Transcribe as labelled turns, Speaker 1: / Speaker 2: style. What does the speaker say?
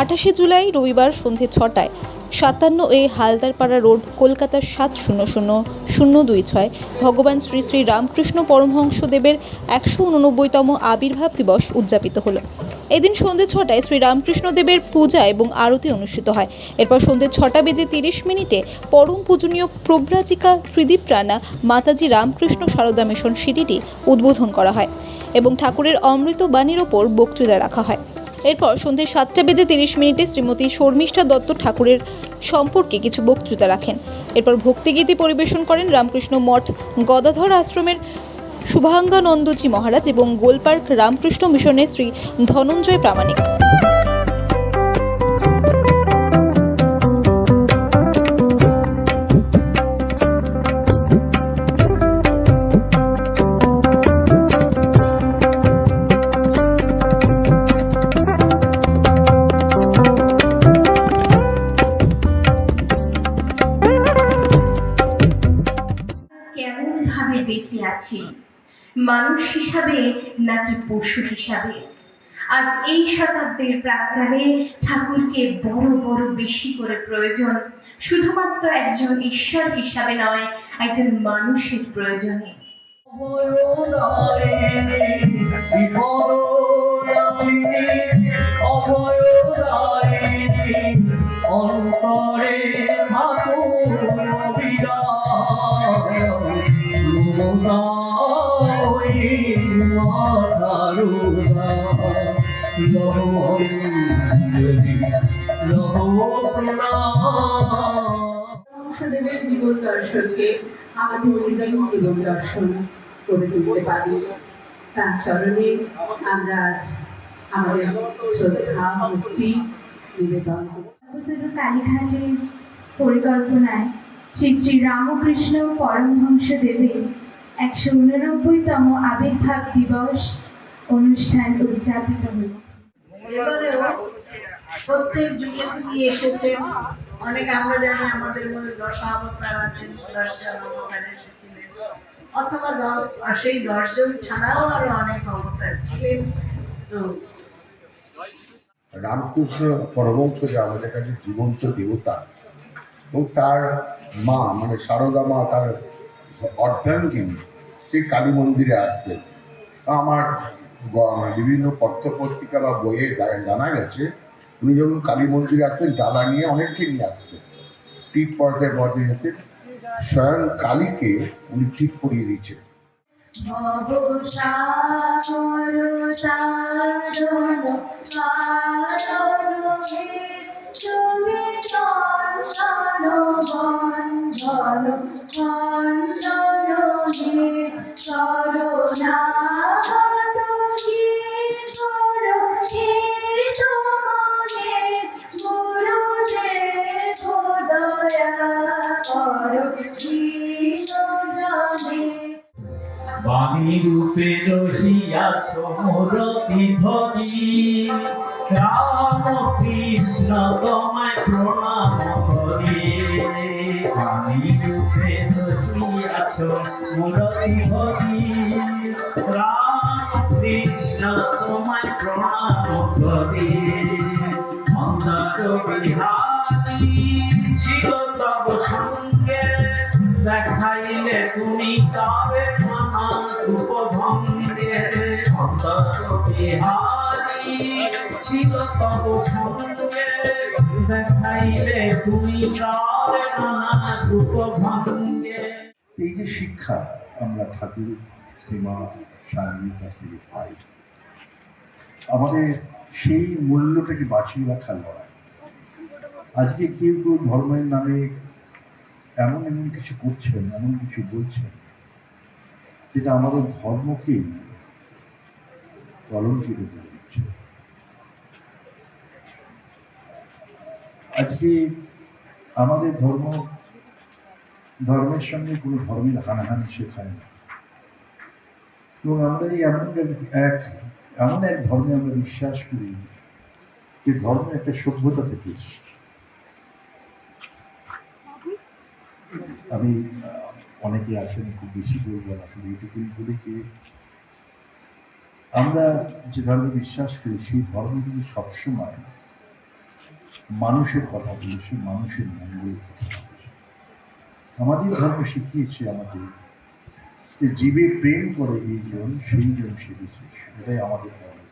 Speaker 1: আঠাশে জুলাই রবিবার সন্ধে ছটায়। সাতান্ন এ হালদারপাড়া রোড কলকাতার সাত শূন্য শূন্য শূন্য দুই ছয়। ভগবান শ্রী শ্রী রামকৃষ্ণ পরমহংসদেবের একশো উননব্বইতম আবির্ভাব দিবস উদযাপিত হলো। এদিন সন্ধে ছটায় শ্রী রামকৃষ্ণদেবের পূজা এবং আরতি অনুষ্ঠিত হয়। এরপর সন্ধে ছটা বেজে তিরিশ মিনিটে পরম পূজনীয় প্রব্রাজিকা ত্রিদীপ রানা মাতাজি রামকৃষ্ণ সারদা মিশন সিটিটি উদ্বোধন করা হয় এবং ঠাকুরের অমৃত বাণীর ওপর বক্তৃতা রাখা হয়। এরপর সন্ধ্যে সাতটা বেজে তিরিশ মিনিটে শ্রীমতী শর্মিষ্ঠা দত্ত ঠাকুরের সম্পর্কে কিছু বক্তৃতা রাখেন। এরপর ভক্তিগীতি পরিবেশন করেন রামকৃষ্ণ মঠ, গদাধর আশ্রমের শুভাঙ্গানন্দজি মহারাজ এবং গোলপার্ক রামকৃষ্ণ মিশনের শ্রী ধনঞ্জয় প্রামাণিক।
Speaker 2: ভাবে বেঁচে আছি। মানুষ হিসাবে নাকি পশু হিসাবে? আজ এই শতাব্দীর প্রাক্কালে ঠাকুরকে বড় বড় বেশি করে প্রয়োজন। শুধুমাত্র একজন ঈশ্বর হিসাবে নয়, একজন মানুষের প্রয়োজনে।
Speaker 3: অভয়দারে
Speaker 4: তার চরণে আমরা
Speaker 5: পরিকল্পনায় শ্রী শ্রী রামকৃষ্ণ পরমহংস দেবের একশো উননব্বইতম আবির্ভাব দিবস অনুষ্ঠান উদযাপিত হয়েছে।
Speaker 6: প্রত্যেক যুগে তিনি এসেছেন। অনেক আমরা জানি আমাদের মধ্যে দশ অবতার আছেন অবতার এসেছিলেন। অথবা সেই দশজন ছাড়াও আরও অনেক অবতার ছিলেন। তো
Speaker 7: রামকৃষ্ণ পরমহংস যে আমাদের কাছে জীবন্ত দেবতা এবং তার মা মানে সারদা মা তার অর্ধাঙ্গিনী। সেই কালী মন্দিরে আসছে। আমার বিভিন্ন পত্র পত্রিকা বা বইয়ে জানা গেছে, উনি যখন কালী মন্দিরে আসতেন ডালা নিয়ে অনেককে নিয়ে আসতেন টিপ পর্দায় পর্দায় গেছে স্বয়ং কালীকে উনি টিপ পরিয়ে দিচ্ছেন।
Speaker 8: বাণী রূপে রহিয়াছ মূরতি ধরি রাম কৃষ্ণ তোমায় প্রণাম করি। রূপে রহিয়াছ মূরতি ধরি তোমায় প্রণাম করি মন্দার বিহারী ছিল তব সঙ্গে দেখাইলে তুমি কাবে মানা রূপ অন্তর বিহারী ছিল তব সঙ্গে দেখাইলে তুমি ভঙ্গে
Speaker 9: এই যে শিক্ষা আমরা ঠাকুর সীমা স্বামীর কাছ থেকে পাই আমাদের সেই মূল্যটাকে বাঁচিয়ে রাখার লড়াই। আজকে কেউ কেউ ধর্মের নামে এমন এমন কিছু করছেন, এমন কিছু বলছেন, যেটা আমাদের ধর্মকে কলঙ্কিত করে দিচ্ছে। আজকে আমাদের ধর্ম, ধর্মের সঙ্গে কোনো ধর্মের হানাহানি শেখায় না। এবং আমরা এই এমন এক এমন এক ধর্মে আমরা বিশ্বাস করি যে ধর্ম একটা সভ্যতা থেকে আমি, অনেকে আসেন খুব বেশি বলব না শুধু এইটুকুই বলি যে আমরা যে ধর্মে বিশ্বাস করি, সেই ধর্ম কিন্তু সবসময় মানুষের কথা বলেছে, মানুষের মঙ্গলের কথা বলেছি। আমাদের ধর্ম শিখিয়েছে আমাদের যে জীবে প্রেম করে এইজন সেই জন সেটাই এটাই আমাদের ধর্ম।